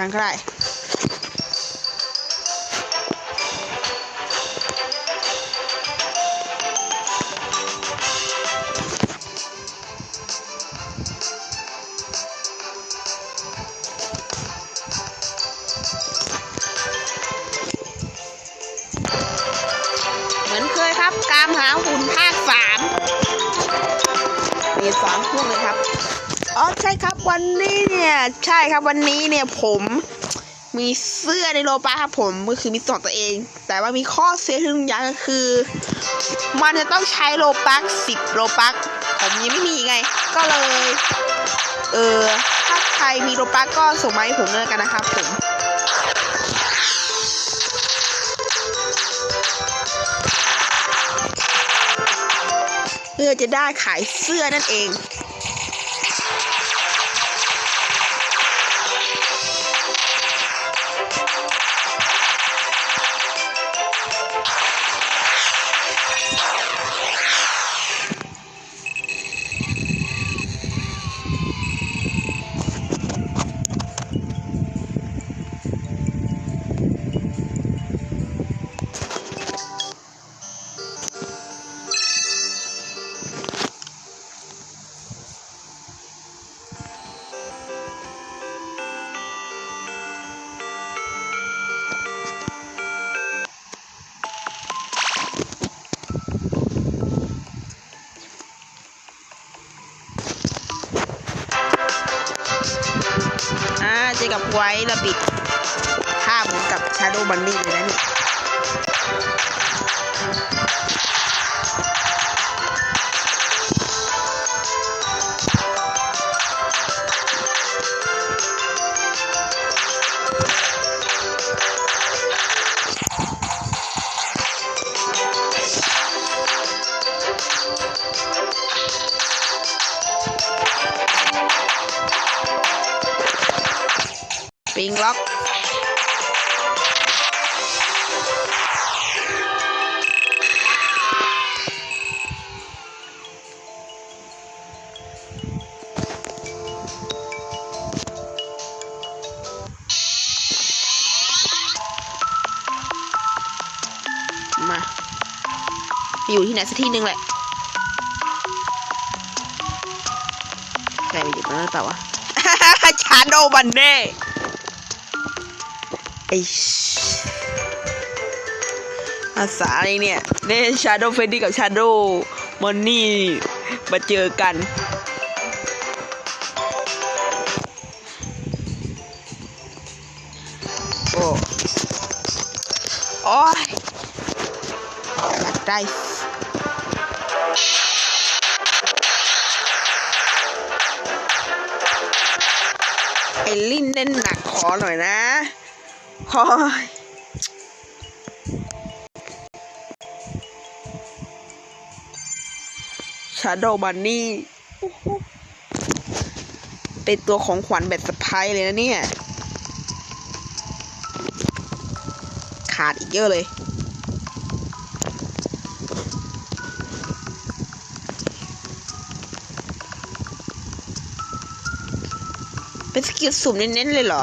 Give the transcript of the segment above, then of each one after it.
ทางก็ได้เหมือนเคยครับการหาหุ่นภาคสามมีสองทุ่มเลยครับ อ๋อใช่ครับวันนี้เนี่ย ใช่ครับวันนี้เนี่ยผมมีเสื้อในโลปาครับผมก็คือมีสองตัวเอง แต่ว่ามีข้อเสียหนึ่งอย่างก็คือ มันจะต้องใช้โลปักสิบโลปักผมยังไม่มีไง ก็เลย เออถ้าใครมีโลปักก็ส่งมาให้ผมเลยกันนะครับผมเพื่อจะได้ขายเสื้อนั่นเอง โอยู่ที่ไหนสักที่หนึ่งแหละใครไปอยู่ตรงนั้นเปล่าวะชาโดบันเน่ไอภาษาอะไรเนี่ยเนี่ยชาโดเฟดดี้กับชาโดมอนนี่มาเจอกันโอ้โอ้ยอยากได้ นเล่นหนักขอหน่อยนะขอชาโดบันนี่เป็นตัวของขวัญแบบสไพายเลยนะเนี่ย ขาดอีกเยอะเลย เป็นสกิลสุ่มเน้นๆเลยเหรอ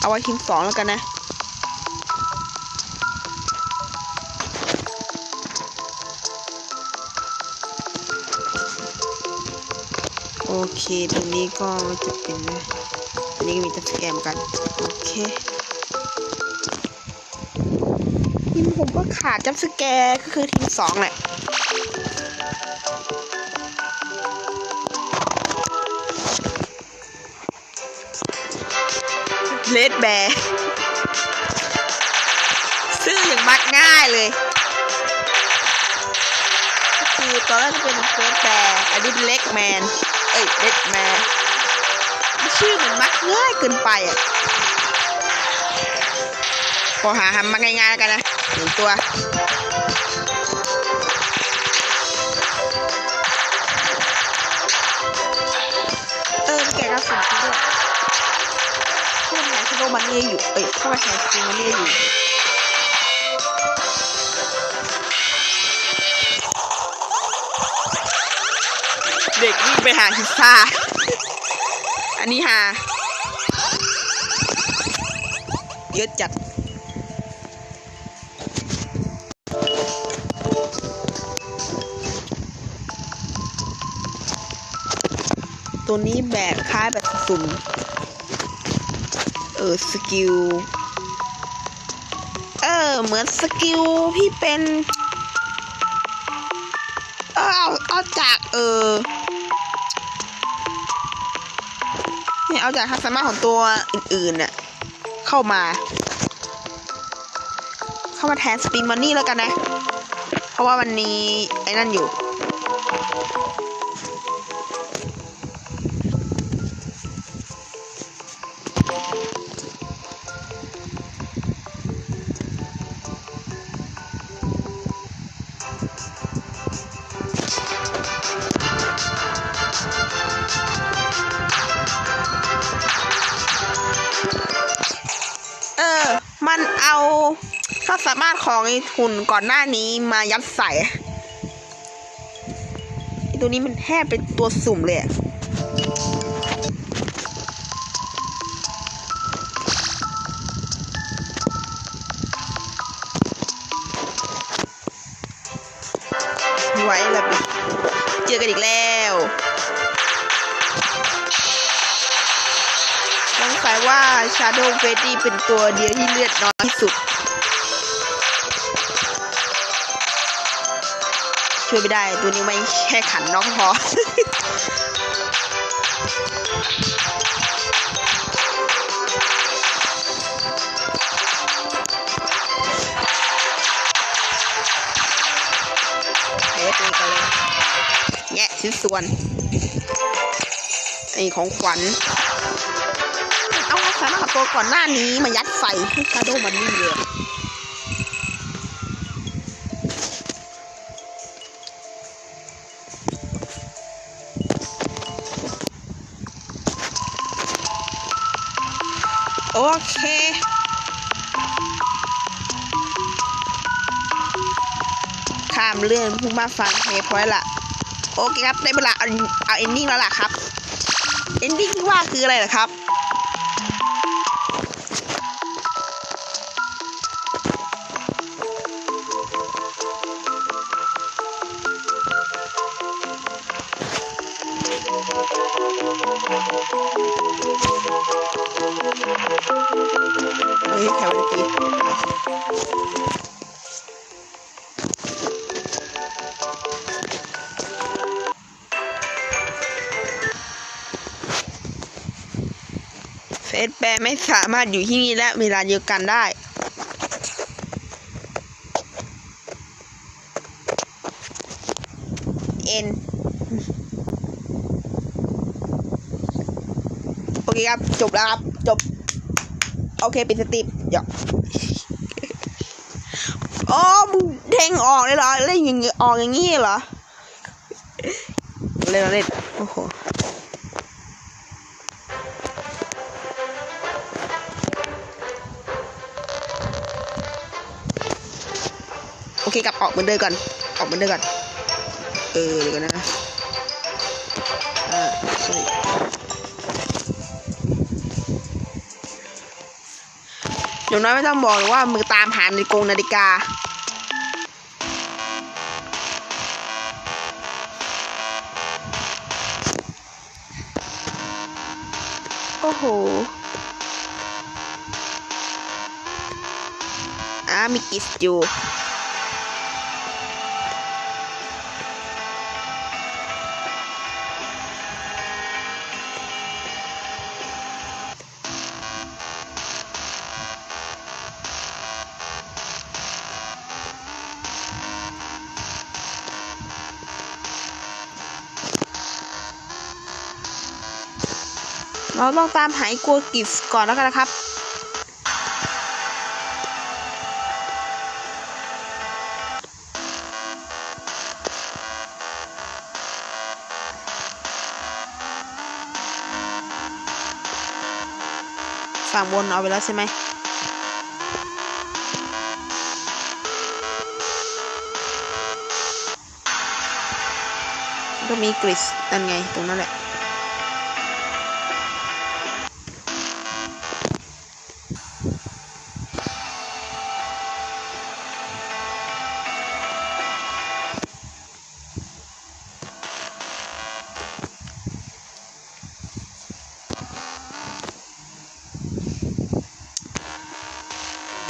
เอาไว้ทีมสองแล้วกันนะ โอเค ตรงนี้ก็จะเป็นนะอันนี้ก็มีจับสแกมกัน โอเคทีมผมก็ขาดจับสแกก็คือทีมสองแหละ เลดแบร์ซื้ออย่างมักง่ายเลย คือตอนแรกจะเป็นเฟสแบร์อันนี้เป็นเล็กแมน เอ้ยเล็กแมน ชื่อมันมักง่ายเกินไปอะพอหาทำมาง่ายๆแล้วกันนะหนึ่งตัว กแฮชโดมันนี่อยู่ เอ้ยพวกแฮชโดมันนี่อยู่เด็กวิ่งไปหาพิซซ่า อันนี้หาเยอะจัดตัวนี้แบบคล้ายแบบสุ่ม ออสกิล เออ เหมือนสกิลที่เป็น เออเอาเอาจากเออเนี่ยเอาจากทักษะมารถของตัวอื่นๆน่ะเข้ามา เข้ามาแทนสปินมันนี่แล้วกันนะ เพราะว่ามันมีไอ้นั่นอยู่ ความสามารถของไอ้ทุนก่อนหน้านี้มายัดใส่ไอ้ตัวนี้มันแทบเป็นตัวสุ่มเลยไวแล้วปิเจอกันอีกแล้วสงสัยว่า Shadow f e d d y เป็นตัวเดียวที่เลือดน้อยที่สุด ช่วยไม่ได้ ตัวนี้ไม่แค่ขันน้องพอเอ๊ะตัวกันเลยแยะชิ้นส่วนไอของขวัญ เอาสามารถตัวก่อนหน้านี้มายัดใส่ให้ชาโดมันนี่เลย โอเค ข้ามเรื่องพุ่งมาฟังเพพอยละโอเคครับได้เวลาเอาเอาเอนดิ้งแล้วล่ะครับ เอนดิ้งที่ว่าคืออะไรล่ะครับ ไม่สามารถอยู่ที่นี่และเวลาเดียวกันได้ เอ็น โอเคครับ จบแล้วครับ จบ โอเคปิดสตรีมเดี๋ยวอ๋อมึงเด้งออกเลยเหรอ เล่นอย่างงี้ออกอย่างงี้เหรอ เล่นเล่นโอ้โห เคกลับออกเหมือนเดิมก่อน ออกเหมือนเดิมก่อน เออเดี๋ยวกันะอ่าใช่อย่างน้อยไม่ต้องบอกหรอว่ามือตามหาในกรงนาฬิกา โอ้โห อ่ามีกิสอยู่ เราต้องตามหาไอ้กัวกิฟก่อนแล้วกันนะครับฝั่งบนเอาไปแล้วใช่ไหมก็มีกริสนั่นไง ตรงนั้นแหละ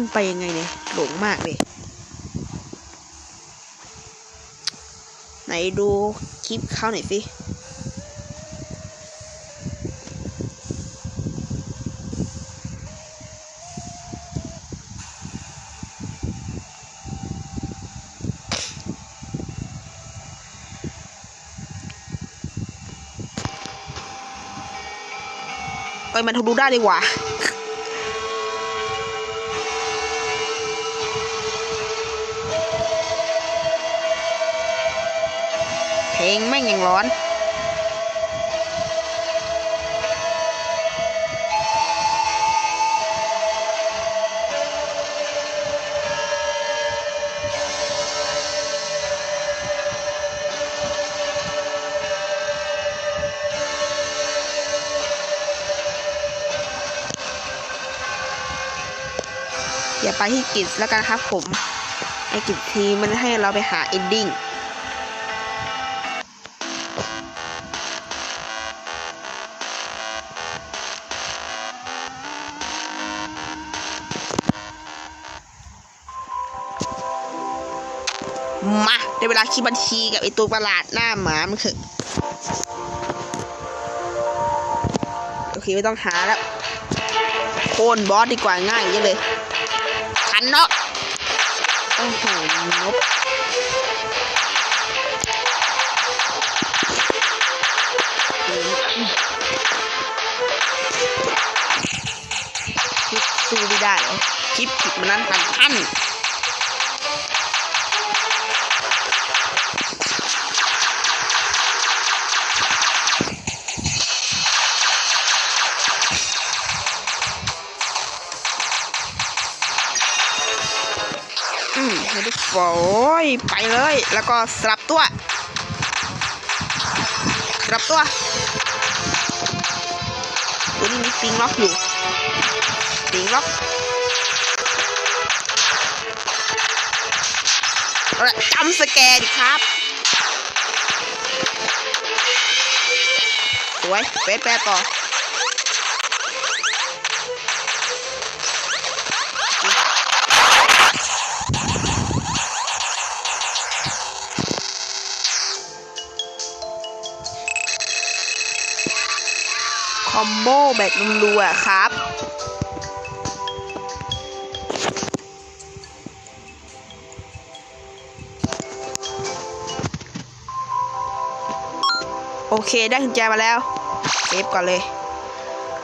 มันไปยังไงเนี่ยหลงมากเลย ไหนดูคลิปเขาหน่อยสิไปมันทะลุได้ดีกว่า เพลงแม่งยังร้อน อย่าไปที่กิจแล้วกันครับผม ไอกิจทีมันให้เราไปหาเอนดิ้ง คิดบัญชีกับไอตัวประหลาดหน้าหมามันเถอโอเคไม่ต้องหาแล้วโค่นบอสดีกว่าง่ายอย่างนี้เลยขันเนาะโอ้โหนบคิดสู้ไม่ได้หรอคิดผิดมันนั้นพันท่าน โอ้ยไปเลย แล้วก็สลับตัวสลับตัวตัวนี้มีปิงล็อกอยู่ปิงล็อกเอาละจำสแกนครับสวยเป๊ะแปะต่อ อมโบแบบรัวๆครับ โอเคได้กุญแจมาแล้วเซฟก่อนเลย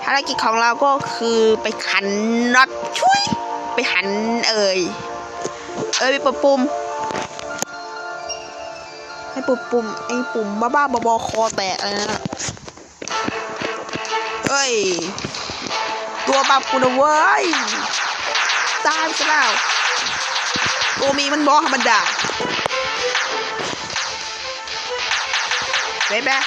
ภารกิจของเราก็คือไปขันน็อตช่วย ไปหันเอ่ย เอ้ยไปปดปุ่มให้ปุ่มปุ่มไอ้ปุ่มบ้าๆบอๆคอแตกอะไรนะ้ย ตัวบับกูนะเว้ย ตายซะแล้วตัวมีมันบอธรรมดาเบ๊ะแบ๊ะ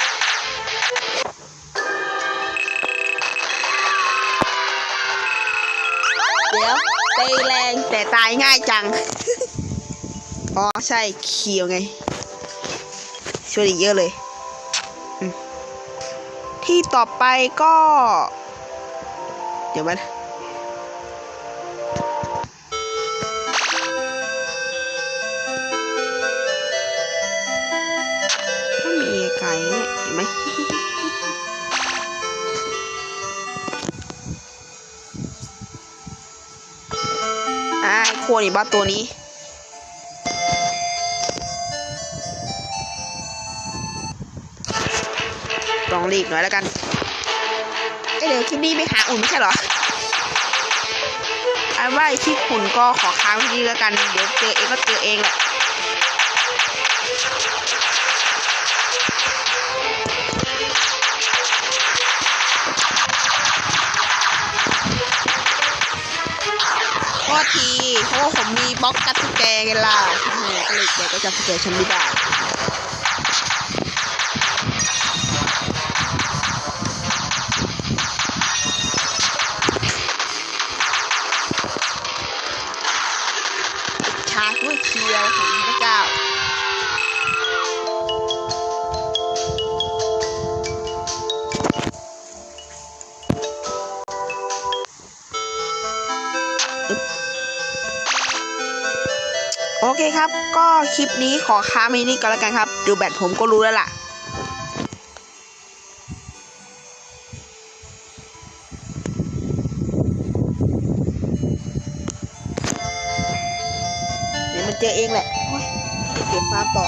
เดี๋ยวตีแรงแต่ตายง่ายจัง อ๋อ ใช่เขียวไงช่วยด้เยอะเลย ที่ต่อไปก็ เดี๋ยวมันก็มีไก่เนี่ยเห็นไหมอ่าไอ้ควนี่บ้าตัวนี้ ลองรีบหน่อยแล้วกันเอเดี๋ยวคลิปนี้ไปหาอุ่นไม่ใช่เหรออันว่าไอ้ที่ขุนก็ขอค้างที่นี่แล้วกัน เดี๋ยวเจอเองก็เจอเองแหละโทษทีเพราะว่าผมมีบล็อกจับสแกร์ไงล่ะโอ้โหก็เลยแกก็จับสแกร์ฉันไม่ได้ เคครับ ก็คลิปนี้ขอค้ามินี่ก็แล้วกันครับ ดูแบตผมก็รู้แล้วล่ะ เดี๋ยวมันเจอเองแหละเดี๋ยวเก็บฟาร์มต่อ